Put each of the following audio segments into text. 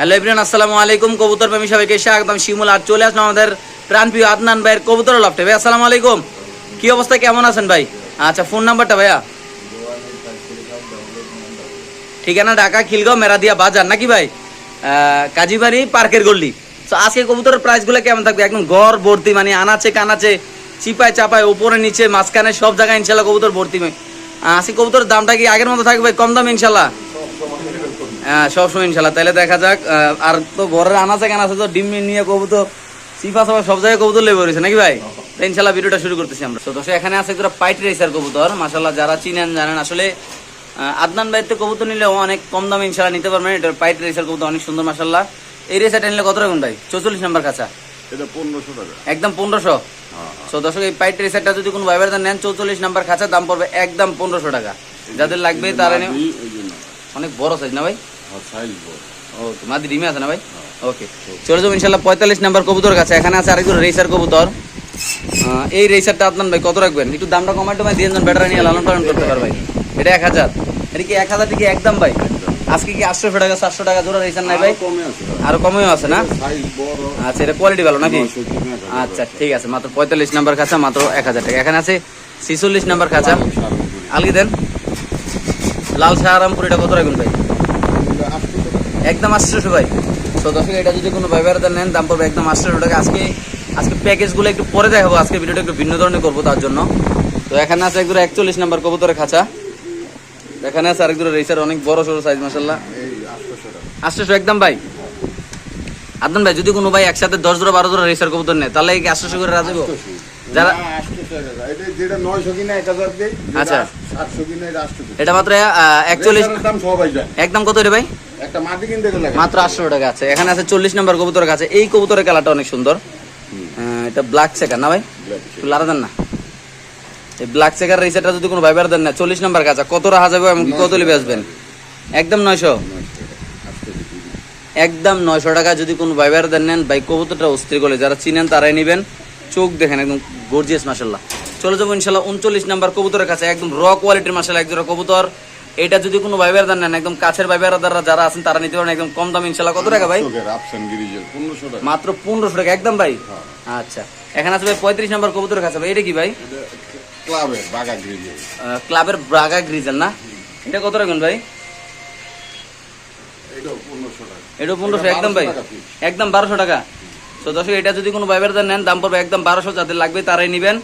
Hello everyone, আসসালামু আলাইকুম। কবুতর প্রেমী সবাইকে স্বাগতম। শিমুল আর চলে আসলাম আমাদের প্রাণপ্রিয় আদনান ভাইয়ের কবুতর লফটে। ভাই, আসসালামু আলাইকুম। কি অবস্থা, কেমন আছেন ভাই? আচ্ছা ফোন নাম্বারটা ভাইয়া? ঠিকানা ঢাকা, খিলগাঁও, মেরাদিয়া বাজার, নাকি ভাই? কাজীবাড়ি, পার্কের গল্লি তো আজকে কবুতরের প্রাইসগুলো কেমন থাকবে? একদম ঘর ভর্তি মানে আনাচে কানাচে, চিপায় চাপায় উপরে নিচে, মাঝখানে সব জায়গায় ইনশাল্লাহ কবুতর ভর্তি। আজকে কবুতরের দামটা কি আগের মতো থাকবে? কম দাম ইনশাল্লাহ? সবসময় ইনশাল্লাহ। তাহলে দেখা যাক আর তো ঘরের আনাচে কানাচে তো ডিম নিয়ে কবুতর সিফা সাফা সব জায়গায় কবুতর লেবে রয়েছে নাকি ভাই? তো ইনশাল্লাহ ভিডিওটা শুরু করতেছি আমরা। তো দর্শক এখানে আছে একটা পাইট রেসার কবুতর। মাশাল্লাহ যারা চিনেন জানেন আসলে আদনান ভাইতে কবুতর নিলেও অনেক কম দামে ইনশাল্লাহ নিতে পারবেন। এটা পাইট রেসার কবুতর অনেক সুন্দর মাশাল্লাহ এই রেসারটা নিলে কত রাখুন ভাই? চৌচল্লিশ নাম্বার কাছা এটা পনেরোশো টাকা। একদম পনেরোশো। হ্যাঁ তো দর্শক এই পাইট রেসারটা যদি কোনো ভাইবার নেন চৌচল্লিশ নাম্বার খাঁচা দাম পড়বে একদম পনেরোশো টাকা। যাদের লাগবে তারা অনেক বড় সাইজ না ভাই? আর সাইজ বড়। ও মাদি ডিমে আছে না ভাই? ওকে চলে যাব ইনশাল্লাহ পঁয়তাল্লিশ নাম্বার কবুতর কাছে। এখানে আছে আরেকজন রেসার কবুতর। এই রেসারটা আপনার ভাই কত রাখবেন? একটু দামটা কমাইটো ভাই দিয়ে জন ব্যাটারি নিয়ে লালন পালন করতে পারবে ভাই। এটা এক হাজার। এটা কি এক হাজার থেকে একদম ভাই? আজকে কি আটশো টাকা সাতশো টাকা জোড়া রেসার নাই ভাই? আরও কমেও আছে না? আচ্ছা এটা কোয়ালিটি ভালো নাকি। আচ্ছা ঠিক আছে মাত্র পঁয়তাল্লিশ নাম্বার খাঁচা মাত্র এক হাজার টাকা। এখানে আছে ছিচল্লিশ নাম্বার খাঁচা। সারাংপুরে। আলগি দেন। লাল শাহরামপুর এটা কত রাখবেন ভাই। একদম আটশোশো ভাই। তো দর্শক, এটা যদি কোনো ব্যবহারতা নেন, দাম পড়বে একদম আটশোশো টাকা। আজকে আজকে প্যাকেজগুলো একটু পরে দেখাবো। আজকে ভিডিওটা একটু ভিন্ন ধরনের করব তার জন্য। তো এখানে আছে একদম একচল্লিশ নাম্বার কবুতরের খাঁচা। এখানে আছে আরেকদম রেসার, অনেক বড় সড়ো সাইজ মাসাল্লাহ আটশোশো একদম ভাই। আদন ভাই, যদি কোনো ভাই একসাথে দশ জোড়া, বারো জোড়া রেসার কবুতর নেয়, তাহলে এই আটশোশো করে আটশোশো। যারা- যেটা নয়শো কিনা এক হাজার দেয়, আচ্ছা। সাতশো কিনা এটা এটা মাত্র একচল্লিশ দাম সবাই একদম কত রে ভাই? একটা মাটি কিনতে গেলে মাত্র আটশো টাকা আছে। এখানে আছে চল্লিশ নাম্বার কবুতরের কাছে। এই কবুতরের কালারটা অনেক সুন্দর। এটা ব্ল্যাক চেকার না ভাই? লারা দেন না। এই ব্ল্যাক চেকার রেসারটা যদি কোনো ভাইবার দেন না চল্লিশ নাম্বার কাছে। কত রাখা যাবে এমনকি কত লিবে আসবেন? একদম নয়শো। একদম নয়শো টাকা যদি কোনো ভাইবার দেন নেন ভাই কবুতরটা অস্থির করে যারা চিনেন তারাই নেবেন। চোখ দেখেন একদম গর্জিয়াস মাসাল্লাহ চলে যাব ইনশাল্লাহ উনচল্লিশ নাম্বার কবুতরের কাছে একদম র কোয়ালিটির মাসাল্লাহ একজোড়া কবুতর। এটা যদি কোনো ভাইবার দেন নেন একদম কাছের ভাইবার যারা আছেন তারা নিতে পারেন একদম কম দাম ইনশাল্লাহ কত টাকা ভাই। মাত্র পনেরোশো টাকা একদম ভাই? আচ্ছা। এখানে আছে ভাই পঁয়ত্রিশ নাম্বার কবুতরের কাছে ভাই এটা কি ভাই? ক্লাবের ব্রাগা গ্রিজেল না? এটা কত রাখবেন ভাই? এটাও পনেরোশো টাকা। এটা পনেরোশো একদম ভাই। 1200 টাকা piece। একদম বারোশো টাকা। তো দর্শক এটা যদি কোনো ভাইবার নেন দাম পড়বে একদম বারোশো যাদের লাগবে তারাই নেবেন।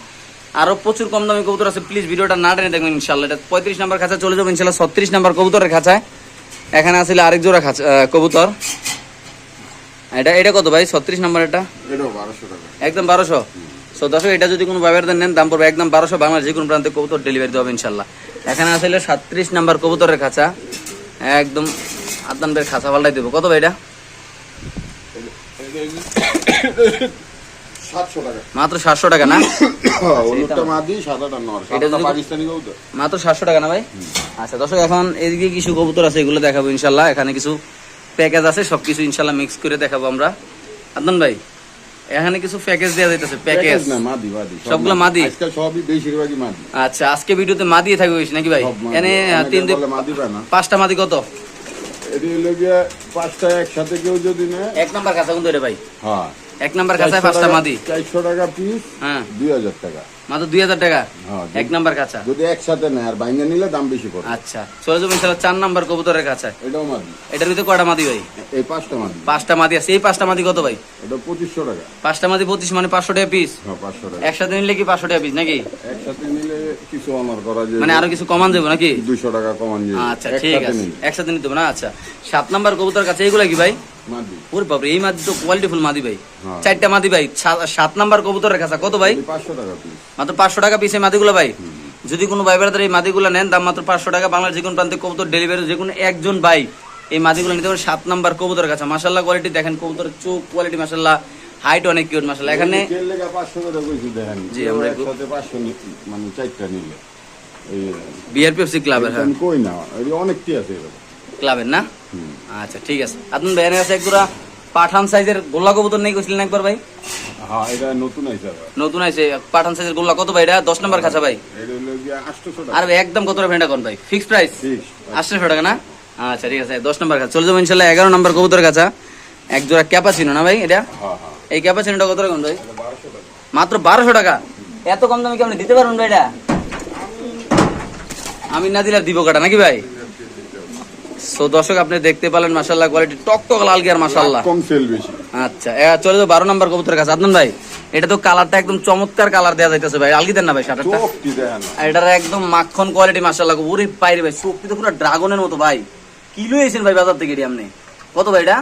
আরও প্রচুর কম দামি কবুতর আছে প্লিজ ভিডিওটা না টেনে দেখবেন ইনশাল্লাহ এটা পঁয়ত্রিশ নাম্বার খাঁচা চলে যাব ইনশাল্লাহ ছত্রিশ নাম্বার কবুতরের খাঁচায়। এখানে আসলে আরেক জোড়া খাঁচা কবুতর। এটা এটা কত ভাই? ছত্রিশ নাম্বার এটা। একদম বারোশো? সো দর্শক এটা যদি কোনো ভাইবার নেন দাম পড়বে একদম বারোশো। বাংলার যে কোনো প্রান্তে কবুতর ডেলিভারি দেওয়া হবে ইনশাল্লাহ এখানে আসলে সাতত্রিশ নাম্বার কবুতরের খাঁচা। একদম আদান বের খাঁচা পাল্টাই দেবো। কত ভাই এটা? সাতশো টাকা। মাত্র সাতশো টাকা না? হলুদটা মাদি সাদাটা নর এটা পাকিস্তানি কবুতর। মাত্র সাতশো টাকা না ভাই? আচ্ছা দর্শক এখন এদিকে কিছু কবুতর আছে এগুলো দেখাবো ইনশাল্লাহ। এখানে কিছু প্যাকেজ আছে সবকিছু ইনশাল্লাহ মিক্স করে দেখাবো আমরা। আদনান ভাই এখানে কিছু প্যাকেজ দেওয়া যাইতেছে প্যাকেজ না মাদি মাদি সবগুলো মাদি? আজকাল সবই বেশিরভাগই মাদি। আচ্ছা আজকে ভিডিওতে মা দিয়ে থাকবে বেশি নাকি ভাই? মাদি। এনে তিন মাদি পাঁচটা মাদি কত? এটি হলো গিয়ে পাঁচটা একসাথে কেউ যদি নেয় এক নাম্বার কাঁচা কিন্তু এটা ভাই। হ্যাঁ। এক নাম্বার কাঁচায় পাঁচটা মাদি। চারশো টাকা পিস হ্যাঁ। দুই হাজার টাকা। মাত্র দুই হাজার টাকা? হ্যাঁ এক নাম্বার কাঁচা। যদি একসাথে নেয় আর বাইঙ্গা নিলে দাম বেশি পড়ে। আচ্ছা। চলে চার নাম্বার কবুতরের কাছে এটাও মাদি। এটার ভিতরে কয়টা মাদি ভাই? এই পাঁচটা মাদি। পাঁচটা মাদি আছে। এই পাঁচটা মাদি কত ভাই? এটা পঁচিশশো টাকা। পাঁচটা মাদি পঁচিশ মানে পাঁচশো টাকা পিস হ্যাঁ পাঁচশো টাকা। একসাথে নিলে কি পাঁচশো টাকা পিস নাকি? একসাথে নিলে কিছু অনার করা যায়। মানে আরও কিছু কমান যাবে নাকি? দুইশো টাকা কমান যায় আচ্ছা ঠিক আছে। একসাথে নিতে না? আচ্ছা। সাত নাম্বার কবুতর কাছে কি ভাই? মাদি। ওর এই মাদি তো কোয়ালিটি ফুল মাদি ভাই। হ্যাঁ। চারটা মাদি ভাই। সাত নাম্বার কবুতরের কাছে কত ভাই? এই পাঁচশো টাকা পিস মাত্র পাঁচশো টাকা পিসে মাদিগুলো ভাই। যদি কোনো ভাই এই মাদিগুলো নেন দাম মাত্র পাঁচশো টাকা। বাংলার যে কোনো প্রান্তে কবুতর ডেলিভারি যে কোনো একজন ভাই এই মাদিগুলো নিতে পারেন সাত নাম্বার কবুতরের কাছে। মাসাল্লাহ কোয়ালিটি দেখেন কবুতরের চোখ কোয়ালিটি মাসাল্লাহ হাইট অনেক কিউট মাসাল্লাহ এখানে জি, আমরা মানে চারটা নিলে। বিআরপিএফসি ক্লাবের হ্যাঁ। কই না অনেকটি আছে ক্লাবের না? আচ্ছা ঠিক আছে। আপনার ভাইয়ের কাছে একজোড়া পাঠান সাইজের গোল্লা কবুতর নেই কইছিলেন একবার ভাই? হ্যাঁ এটা নতুন আইছে নতুন আছে পাঠান সাইজের গোল্লা। কত ভাই এটা? দশ নাম্বার খাঁচা ভাই। টাকা। আর ভাই একদম কত ভেন্টা কোন ভাই? ফিক্স প্রাইস ঠিক আটশোশো টাকা না? আচ্ছা ঠিক আছে দশ নম্বর কাছে চলে যাব ইনশাল্লাহ এগারো নম্বর কবুতর কাছা এক জোড়া ক্যাপাচিনো না ভাই এটা? হ্যাঁ হ্যাঁ। এই ক্যাপাচিনোটা কত রকম ভাই? মাত্র বারোশো টাকা। এত কম দামে কেমন দিতে পারবেন ভাই এটা? আমি না দিলে দিব কাটা নাকি ভাই? সো দর্শক আপনি দেখতে পেলেন কোয়ালিটি টক টক লাল গিয়ার কম সেল বেশি। আচ্ছা চলে তো বারো নম্বর কবুতরের কাছে। আদনান ভাই এটা তো কালারটা একদম চমৎকার কালার দেওয়া যাইতেছে ভাই। আলগি দেন না ভাই শাটারটা এটার একদম মাখন কোয়ালিটি মাসাল্লাহ ওরে পাইরে ভাই। চোখটি তো পুরো ড্রাগনের মতো ভাই। কিলো এসেন ভাই বাজার থেকে এটি আপনি? কত ভাই এটা?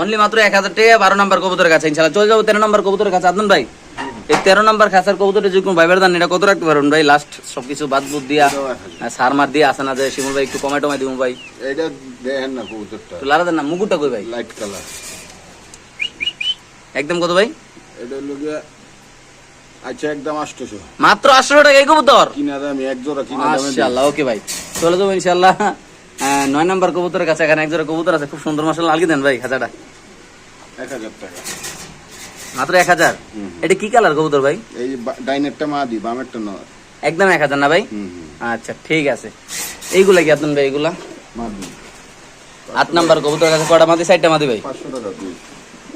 অনলি মাত্র এক হাজার টাকা বারো নম্বর কবুতরের কাছে। ইনশাল্লাহ চলে যাব তেরো নম্বর কবুতরের কাছে। আদনান ভাই এই তেরো নম্বর খাসার কবুতরের যে কোনো ভাইবার দান এটা কত রাখতে পারবেন ভাই? লাস্ট বাদ বুদ দিয়া। সার মার দিয়ে আসে না শিমুল ভাই একটু কমে টমাই দিব ভাই? এটা দেখেন না কবুতরটা। লারা দেন না মুকুটটা কই ভাই? লাইট কালার একদম কত ভাই? এটা আচ্ছা একদম আটশোশো। মাত্র আটশো টাকা এই কবুতর? কিনা দামি এক জোড়া কিনা দামে। মাশাআল্লাহ ওকে ভাই। চলে যাব ইনশাআল্লাহ। নয় নম্বর কবুতরের কাছে এখানে কবুতর আছে খুব সুন্দর আলগি দেন ভাই হাজারটা এক হাজার টাকা। মাত্র এক হাজার? এটা কি কালার কবুতর ভাই? এই ডাইনেরটা বামেরটা একদম এক হাজার না ভাই? আচ্ছা ঠিক আছে। এইগুলা কি আপনার ভাই এইগুলা আট নাম্বার কবুতর কাছে কটা মাদি? সাইডটা মাদি ভাই?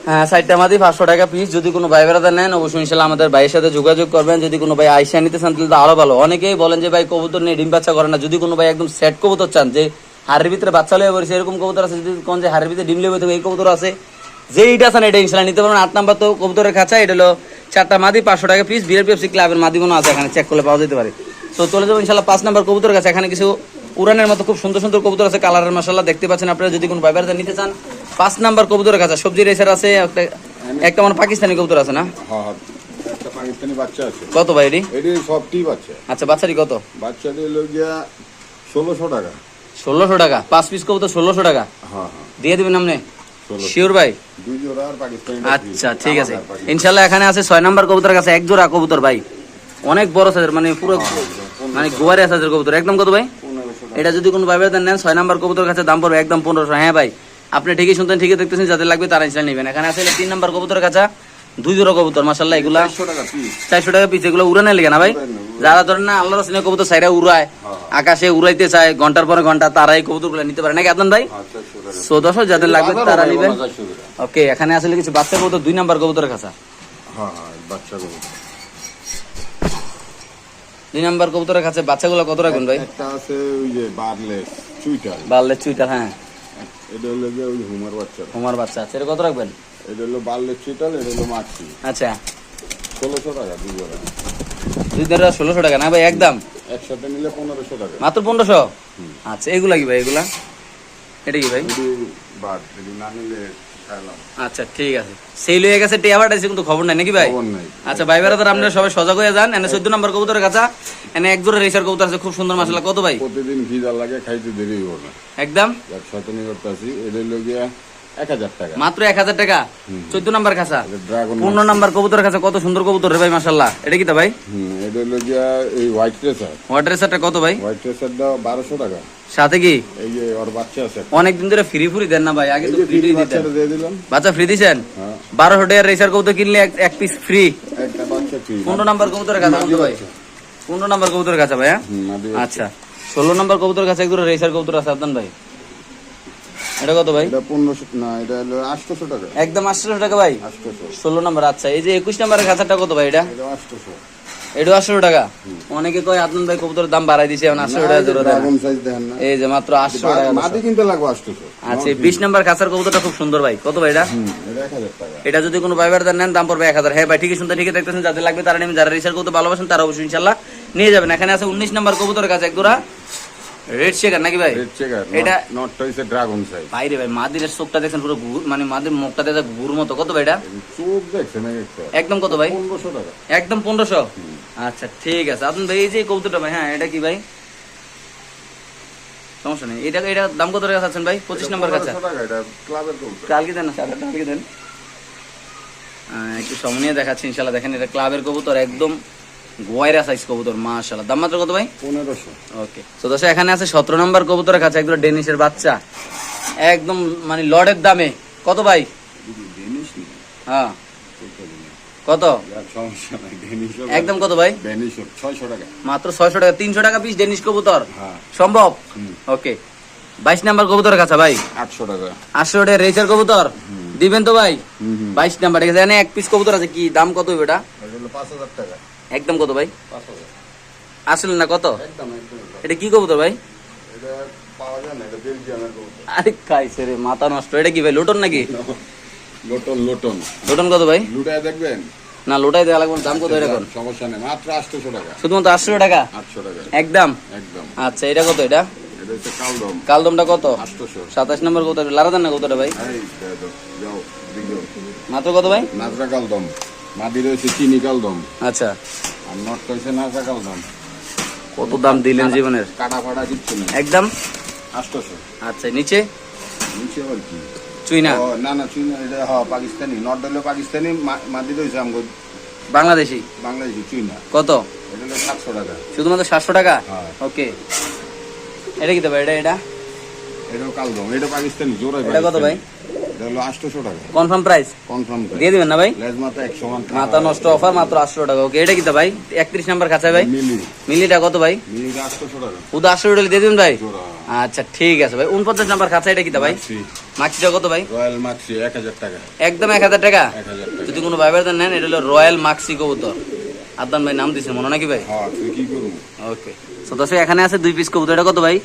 হ্যাঁ সাইডটা মাদি পাঁচশো টাকা পিস যদি কোনো ভাই বেড়াতে নেন অবশ্যই ইনশাল্লাহ আমাদের ভাইয়ের সাথে যোগাযোগ করবেন। যদি কোনো ভাই আইসা নিতে চান তাহলে তো আরও ভালো। অনেকেই বলেন যে ভাই কবুতর নিয়ে ডিম বাচ্চা করে না। যদি কোনো ভাই একদম সেট কবুতর চান যে হাড়ের ভিতরে বাচ্চা লয়ে বসে এরকম কবুতর আছে যদি কোন যে হাড়ের ভিতরে ডিম লেবে এই কবুতর আছে। যে এইটা আছেন এটা ইনশাল্লাহ নিতে পারবেন আট নাম্বার তো কবুতরের খাঁচা এটা হলো চারটা মাদি পাঁচশো টাকা পিস বিআর পিএফসি ক্লাবের মাদি মনে আছে এখানে চেক করলে পাওয়া যেতে পারে। তো চলে যাব ইনশাল্লাহ পাঁচ নাম্বার কবুতরের কাছে। এখানে কিছু উড়ানের মতো খুব সুন্দর সুন্দর কবুতর আছে কালারের মশলা দেখতে পাচ্ছেন আপনারা যদি কোনো ভাইবার নিতে চান। পাঁচ নাম্বার কবুতরের কাছে সবজি রেসার আছে একটা একটা মানে পাকিস্তানি কবুতর আছে না? হ্যাঁ হ্যাঁ আছে। কত ভাই এটি? এটি বাচ্চা। আচ্ছা বাচ্চাটি কত? বাচ্চাটি ষোলোশো টাকা। ষোলোশো টাকা পাঁচ পিস কবুতর ষোলোশো টাকা। হ্যাঁ হ্যাঁ। দিয়ে দেবেন আপনি? শিওর ভাই। আচ্ছা ঠিক আছে। ইনশাল্লাহ এখানে আছে ছয় নাম্বার কবুতর কাছে এক জোড়া কবুতর ভাই। অনেক বড় সাইজের মানে পুরো মানে গোয়ারে সাইজের কবুতর। একদম কত ভাই? এটা যদি কোনো ভাইবার নেন ছয় নাম্বার কবুতর কাছে দাম পড়বে একদম পনেরোশো। হ্যাঁ ভাই আপনি ঠিকই শুনতেন ঠিকই দেখতেছেন যাদের লাগবে তারা ইনশাল্লাহ নেবেন। এখানে আছে তিন নাম্বার কবুতর কাছে দুই জোড়া কবুতর মাসাল্লাহ এগুলা চারশো টাকা পিস এগুলো উড়ানে লেগে না ভাই? যারা ধরেন না আল্লাহ রসিনের কবুতর সাইরা উড়ায় আকাশে উড়াইতে চায় ঘণ্টার পরে ঘণ্টা তারাই কবুতরগুলো নিতে পারে। নাকি আপনার ভাই? হ্যাঁ সো যাদের লাগবে তারা নেবেন। ওকে এখানে আসলে কিছু বাচ্চা কবুতর দুই নাম্বার কবুতরের কাছে হ্যাঁ হ্যাঁ দুই নাম্বার কবুতরের কাছে বাচ্চাগুলো কত রাখবেন ভাই? একটা আছে ওই যে বার্লেস চুইটাল বাল্লে চুইটার হ্যাঁ। এটা হলো গিয়ে ওই হুমার বাচ্চা। হোমার বাচ্চা আছে এটা কত রাখবেন? এটা হলো বার্লেস চুইটাল এটা হলো মাছি। আচ্ছা। ষোলোশো টাকা দুই জোড়া। দুই ধরে ষোলোশো টাকা। না ভাই একদম। একসাথে নিলে পনেরোশো টাকা। মাত্র পনেরোশো? আচ্ছা এগুলা কি ভাই এগুলা? এটা কি ভাই? বাদ যদি না নিলে আচ্ছা ঠিক আছে। সেই লয়ে গেছে টিয়া বাটাইছে কিন্তু খবর নাই নাকি ভাই? আচ্ছা ভাই বেড়া আপনারা সবাই সজাগ হয়ে যান। এনে চোদ্দ নম্বর কবুতরের কাছে এনে এক জোড়া রেসার কবুতর আছে খুব সুন্দর মাসালা কত ভাই? প্রতিদিন খিদা লাগে খাইতে দেরি হব একদম। একসাথে নিয়ে করতেছি এটা হলো গিয়া এক হাজার টাকা। মাত্র এক হাজার টাকা? চোদ্দ নম্বর খাঁচা? পনেরো কত সুন্দর কবুতর রে ভাই মাসাল্লাহ এটা কি তা ভাই? হুম এটা হলো গিয়া এই হোয়াইট রেসার রেসারটা কত ভাই? হোয়াইট রেসারটা বারোশো টাকা। সাথে কি? এই যে ওর বাচ্চা আছে। অনেকদিন ধরে ফ্রি ফ্রি দেন না ভাই আগে তো ফ্রি দিতেন। বাচ্চা ফ্রি দিছেন? হ্যাঁ। বারোশো টাকার রেসার কবুতর কিনলে এক- পিস ফ্রি একটা বাচ্চা ফ্রি পনেরো নম্বর কবুতরের কাছে বলতো ভাই? পনেরো নম্বর কবুতরের ভাই হ্যাঁ? আচ্ছা। ষোলো নম্বর কবুতর কাছে একদম রেসার কবুতর আছে আদান ভাই? এটা কত ভাই? এটা পনেরোশো না এটা হলো আটশোশো টাকা। একদম আটশো টাকা ভাই? আটশোশো। ষোলো নম্বর আচ্ছা এই যে একুশ নম্বরের খাঁচাটা কত ভাই এটা? এটা আটশোশো। এটা আটশো টাকা? অনেকে কয় আদনান ভাই কবুতরের দাম বাড়াই এখন আটশো টাকা জোড়া দেয় না। ড্রাগন সাইজ দেখেন না। এই যে মাত্র আটশো টাকা মাদি কিনতে লাগবে আটশোশো। আচ্ছা বিশ নম্বর খাঁচার কবুতরটা খুব সুন্দর ভাই। কত ভাই এটা? হুম, এটা এক হাজার টাকা। এটা যদি কোনো ভাইবার নেন দাম পড়বে এক হাজার। হ্যাঁ ভাই ঠিকই শুনতে ঠিকই দেখতেছেন যাদের লাগবে তারা নেবেন যারা রিসার্চ করতে ভালোবাসেন তারা অবশ্যই ইনশাল্লাহ নিয়ে যাবেন। এখানে আছে উনিশ নম্বর কবুতরের কাছে একদোরা রেড নাকি ভাই? রেড চেকার এটা- হচ্ছে ড্রাগন সাইজ ভাই রে ভাই মাদিরের চোখটা দেখছেন পুরো মানে মাদির মুখটা দেখে ঘুর মতো। কত ভাই এটা? চোখ দেখছেন একদম কত ভাই? পনেরোশো টাকা। একদম পনেরোশো? আচ্ছা ঠিক আছে। আপনি ভাই এই যে কবুতরটা ভাই হ্যাঁ এটা কি ভাই? সমস্যা নেই। এটা এটা দাম কত টাকা আছেন ভাই? পঁচিশ নম্বর কাছে। কালকে দেন না কালকে দেন। একটু সময় নিয়ে দেখাচ্ছি ইনশাল্লাহ দেখেন এটা ক্লাবের কবুতর একদম গোয়াইরা সাইজ কবুতর মাশাল্লাহ দাম মাত্র কত ভাই? পনেরোশো। ওকে তো দশ এখানে আছে সতেরো নম্বর কবুতরের কাছে একদম ডেনিশের বাচ্চা। একদম মানে লডের দামে। কত ভাই? ডেনিশ হ্যাঁ। কত একদম কত ভাই? টাকা। মাত্র ছয়শো টাকা তিনশো টাকা পিস ডেনিশ কবুতর? হ্যাঁ। সম্ভব? ওকে বাইশ নাম্বার কবুতর কাছা ভাই? আটশো টাকা। আটশো টাকা রেসার কবুতর? দিবেন তো ভাই? বাইশ নাম্বার ঠিক আছে এক পিস কবুতর আছে কি দাম কত এটা? পাঁচ হাজার টাকা। একদম কত ভাই? আসলে না কত? এটা কি কবুতর ভাই? আরে রে মাথা নষ্ট। এটা কি ভাই লোটন নাকি? Lotion lotion. লোটন কত ভাই? লুটায় দেখবেন? না লোটাই দেওয়া লাগবে দাম কত এটা কোন সমস্যা নেই মাত্র আটশোশো টাকা। শুধুমাত্র আটশো টাকা? আটশো টাকা। একদম? একদম। আচ্ছা এটা কত এটা? এটা হচ্ছে কালদম। কালদমটা কত? আটশোশো সাতাশ নম্বর কত লারাদান না কতটা ভাই? মাত্র কত ভাই? নাজরা কালদম। মাদি রয়েছে চিনি কালদম। আচ্ছা। আর নট রয়েছে নাজরা কালদম। কত দাম দিলেন জীবনের? কাটা ফাটা কিচ্ছু নেই। একদম? আটশোশো। আচ্ছা নিচে? নিচে আবার কি? চুই না ও, না না চুই না এটা হ্যাঁ পাকিস্তানি। নট হলো পাকিস্তানি মাদি রয়েছে আমাকে বাংলাদেশি? বাংলাদেশি চুই না কত? এটা হলো সাতশো টাকা। শুধুমাত্র সাতশো টাকা? হ্যাঁ। ওকে। এটা কি দেবে এটা এটা? এটাও কালদম। এটা পাকিস্তানি জোড়াই এটা কত ভাই? এটা হলো আটশোশো টাকা। কনফার্ম প্রাইস কনফার্ম দিয়ে দিবেন না ভাই? লেজ মাথা নষ্ট অফার মাত্র টাকা। ওকে এটা কি ভাই? একত্রিশ নাম্বার খাঁচা ভাই? মিলি। মিলিটা কত ভাই? মিলিটা আটশোশো টাকা। উদা টাকা দিয়ে দিবেন ভাই? আচ্ছা ঠিক আছে ভাই। উনপঞ্চাশ নাম্বার খাঁচা এটা কি ভাই? মাক্সি কত ভাই? রয়্যাল মাক্সি টাকা। একদম এক হাজার টাকা? এক হাজার টাকা। যদি কোনো ভাই ভাইদের নেন এটা হলো রয়্যাল মাক্সি কবুতর। আদান ভাই নাম দিছে মনে নাকি ভাই? হ্যাঁ তুই কি করব? ওকে তো দর্শক এখানে আছে দুই পিস কবুতর। এটা কত ভাই?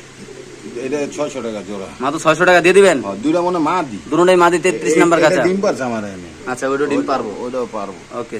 এটা ছয়শো টাকা জোড়া। মাত্র ছয়শো টাকা দিয়ে দিবেন? হ্যাঁ দুইটা মনে মা দি। দুটোটাই মাদি তেত্রিশ নাম্বার কাছে ডিম পারছে আমার আচ্ছা ওইটা ডিম পারব। ওইটাও পারব। ওকে।